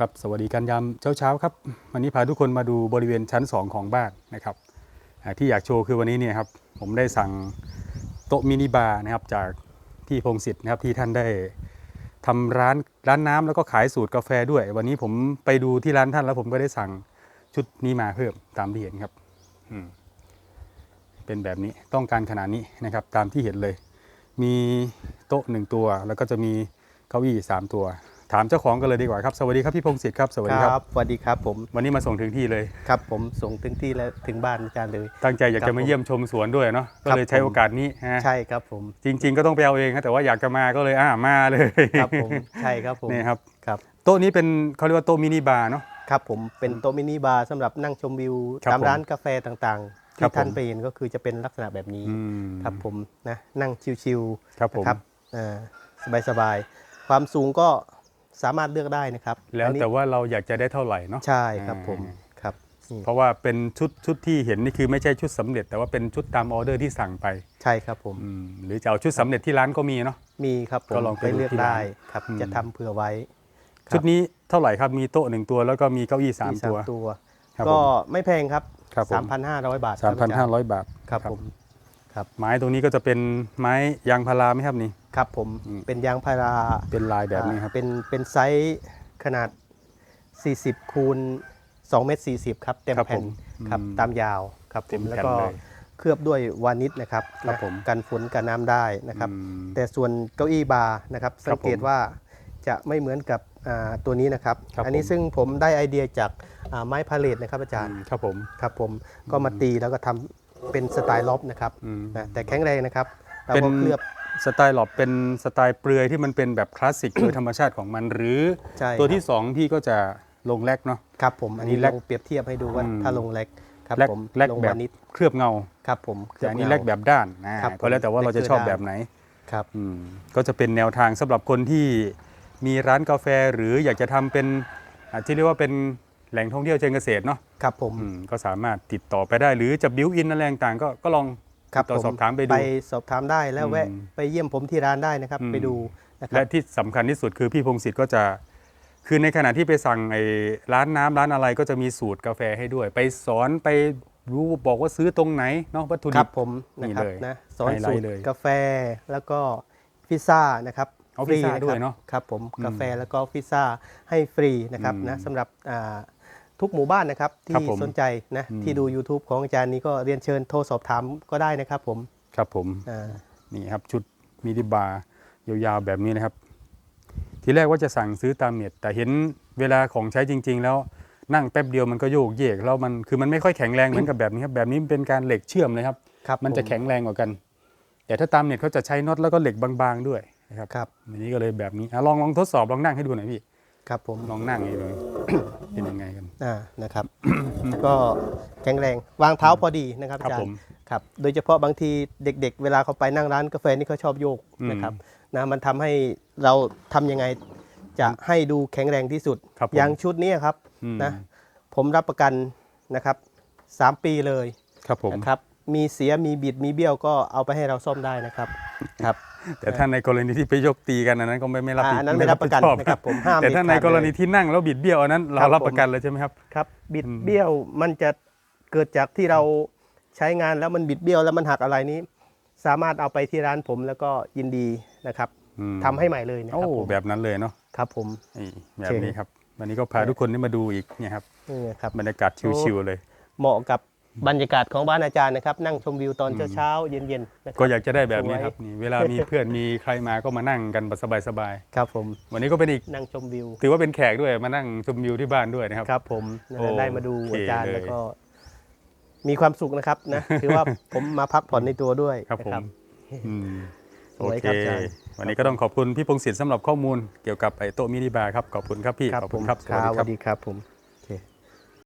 ครับสวัสดีกันยามเช้าๆครับวันนี้พาทุกคนมาดูบริเวณชั้น 2 ของบ้านนะครับที่อยากโชว์คือวันนี้เนี่ยครับผมได้สั่งโต๊ะมินิบาร์นะครับจากพี่พงศิษฐ์นะครับที่ท่านได้ทำร้านร้านน้ำแล้วก็ขายสูตรกาแฟด้วย วันนี้ผมไปดูที่ร้านท่านแล้วผมก็ได้สั่งชุดนี้มาเพิ่มตามที่เห็นครับเป็นแบบนี้ต้องการขนาดนี้นะครับ ตามที่เห็นเลย มีโต๊ะหนึ่งตัว แล้วก็จะมีเก้าอี้สามตัว ถามเจ้าของกันเลยดีกว่าครับ สวัสดีครับพี่พงศิษฐ์ครับ สวัสดีครับ สวัสดีครับผม วันนี้มาส่งถึงที่เลย ครับผมส่งถึงที่และถึงบ้านอาจารย์เลย ตั้งใจอยากครัจะบมาผมเยี่ยมชมสวนด้วยเนาะ ก็ครับเลยใช้ผมโอกาสนี้ฮะใช่ครับผม จริง ๆ ก็ต้องไปเอาเองครับแต่ว่าอยากจะมาก็เลยอ่ามาเลย ครับผม ใช่ครับผมนี่ครับ ครับ โต๊ะนี้เป็นเขาเรียกว่าโต๊ะมินิบาร์เนาะ ครับผม เป็นโต๊ะมินิบาร์สำหรับนั่งชมวิวครับตามผมร้านกาแฟต่างๆครับที่ท่านผมไปเห็นก็คือจะเป็นลักษณะแบบนี้อืมครับผมนะนั่งชิวครับผมๆนะครับอ่าสบายๆ ความสูงก็ สามารถเลือกได้นะครับแล้วอันนี้แต่ว่าเราอยากจะได้เท่าไหร่เนาะ ใช่ครับผมอ่าครับนี่เพราะว่าเป็นชุดชุดที่เห็นนี่คือไม่ใช่ชุดสำเร็จ แต่ว่าเป็นชุดตามออเดอร์ที่สั่งไปใช่ครับผม อืมหรือจะเอาชุดสำเร็จที่ร้านก็มีเนาะ มีครับผมก็ลองไปไปดูเลือกที่ร้านได้ครับ อืม จะทำเผื่อไว้ครับชุดนี้เท่าไหร่ครับมีโต๊ะหนึ่งตัวแล้วก็มีเก้าอี้สามมีตัว ตัว ครับก็ผมไม่แพงครับ ครับผม 3,500 บาทสามพันห้าร้อยบาทครับผม ครับ ไม้ตรงนี้ก็จะเป็นไม้ยางพาราไหมครับนี่ ครับผมอืมเป็นยางพาราเป็นลายแบบนี้ครับ อ่าเป็นเป็นไซส์ขนาด 40 คูณ2เมตร40 ครับ เต็มครับแผ่นผมครับอืมตามยาวครับผเต็มมแผ่นแล้วก็เลยเคลือบด้วยวานิชนะครับครับนะผม กันฝนกันน้ำได้นะครับ อืม แต่ส่วนเก้าอี้บาร์นะครับครับสังเกตผมว่าจะไม่เหมือนกับอ่าตัวนี้นะครับ ครับอันนี้ผม ซึ่งผมได้ไอเดียจากอ่าไม้พาเลทนะครับอาจารย์ ครับผม ครับผมก็มาตีแล้วก็ทำเป็นสไตล์ล็อบนะครับอืมนะแต่แข็งแรงนะครับเราเป็นก็เคลือบ สไตล์หลอบเป็นสไตล์เปลือยที่มันเป็นแบบคลาสสิกโดยธรรมชาติของมันหรือ ใช่ตัวครับที่สองพี่ก็จะลงแลกเนาะ ครับผมอันนี้อันนี้แลลกงเปรียบเทียบให้ดูว่าอืม ถ้าลงแลกครับแลกผมแลกลงแบบวานิชเคลือบเงาครับผมแต่อันนี้เคแลลือบกเงาแบบด้านนะครับก็แล้วแต่ว่าเราจะชอบแลกคือแบบไหน ครับ อืมก็จะเป็นแนวทางสำหรับคนที่มีร้านกาแฟหรืออยากจะทำเป็นอ่าที่เรียกว่าเป็นแหล่งท่องเที่ยวเชิงเกษตรเนาะครับผม อืมก็สามารถติดต่อไปได้หรือจะบิวอินอะไรต่างๆก็ก็ลอง ครับติดต่อผมสอบถามไปดู ไปสอบถามได้แล้วแวะอืมไปเยี่ยมผมที่ร้านได้นะครับอืม ไปดูนะครัและบ ที่สำคัญที่สุดคือพี่พงศิษฐ์ก็จะคือในขณะที่ไปสั่งไอ้ร้านน้ำร้านอะไรก็จะมีสูตรกาแฟให้ด้วย ไปสอนไปรู้บอกว่าซื้อตรงไหนเนาะวัตถุคดิรับ บผมนะครับนี่เลยนะสอนไฮไลท์สูตรเลยกาแฟแล้วก็พิซซ่านะครับเอาฟรีพิซซ่านะครับด้วยเนอะครับผมอืมกาแฟแล้วก็พิซซ่าให้ฟรีนะครับอืม นะสำหรับอ่า ทุกหมู่บ้านนะครับครับที่ผมสนใจนะอืม ที่ดู YouTube ของอาจารย์นี้ก็เรียนเชิญโทรสอบถามก็ได้นะครับผมครับผม อ่านี่ครับชุดมิดิบาร์ยาวๆแบบนี้นะครับ ทีแรกว่าจะสั่งซื้อตามเน็ตแต่เห็นเวลาของใช้จริง ๆ แล้วนั่งแป๊บเดียวมันก็โยกเยกแล้วมันคือมันไม่ค่อยแข็งแรงเหมือนกับแบบนี้ครับแบบนี้เป็นการเหล็กเชื่อมเลยครับ ครับมันจะผแข็งแรงกว่ากัน แต่ถ้าตามเน็ตเขาจะใช้น็อตแล้วก็เหล็กบางๆด้วยนะครับครับอันนี้ก็เลยแบบนี้อะลองลองทดสอบลองนั่งให้ดูหน่อยพี่ครับผมลองนั่งให้ดู เป็นยังไงกัน อ่านะครับ ก็แข็งแรงวางเท้าพอดีนะครับครับอาจารผมย์ครับโดยเฉพาะบางทีเด็ก ๆ เวลาเขาไปนั่งร้านกาแฟนี่เขาชอบโยกอืมนะครับนะมันทำให้เราทำยังไงจะให้ดูแข็งแรงที่สุดครับผมอย่างชุดนี้ครับอืมนะผมรับประกันนะครับสามปีเลยครับผมนะครับมีเสียมีบิดมีเบี้ยวก็เอาไปให้เราซ่อมได้นะครับครับ แต่ถ้าในกรณีที่ไปยกตีกันอันนั้นก็ไม่ไม่รับอ่าผิดอันนั้นไม่รับประกันผิดชอบนะครับผมห้ามแต่ถ้าเด็ดในขาดกรณีเลยที่นั่งแล้วบิดเบี้ยวอันนั้นเราครับรับผมประกันเลยใช่ไหมครับครับ บิดอืมเบี้ยวมันจะเกิดจากที่เราใช้งานแล้วมันบิดเบี้ยวแล้วมันหักอะไรนี้ สามารถเอาไปที่ร้านผมแล้วก็ยินดีนะครับอืมทำให้ใหม่เลยนะโอ้ครับผมแบบนั้นเลยเนาะครับผมนี่แบบนี้ครับวันนี้ก็พาทุกคนได้มาดูอีกเนี่ยครับนี่ครับบรรยากาศชิวๆเลย เหมาะกับ บรรยากาศของบ้านอาจารย์นะครับ นั่งชมวิวตอนเช้าๆเย็นๆนะคก็รับอยากจะได้แบบนี้ครับสวยนี่เวลามีเพื่อนมีใครมาก็มานั่งกันสบายครับผมๆวันนี้ก็เป็นอีกนั่งชมวิว ถือว่าเป็นแขกด้วยมานั่งชมวิวที่บ้านด้วยนะครับครับ ผมนะโอเคได้มาดูอาจารย์เลยแล้วก็ มีความสุขนะครับนะถือว่าผมมาพักผ่อนในตัวด้วยครับนะผมอืมสโอวยเคครับอาจารย์วันนี้ก็ต้องขอบคุณพี่พงศิษฐ์สำหรับข้อมูลเกี่ยวกับไอ้โต๊ะมินิบาร์ครับขอบคุณครับพี่ครับขอบผคุมณครับครับสสวัวัสสดีครับดีครับผม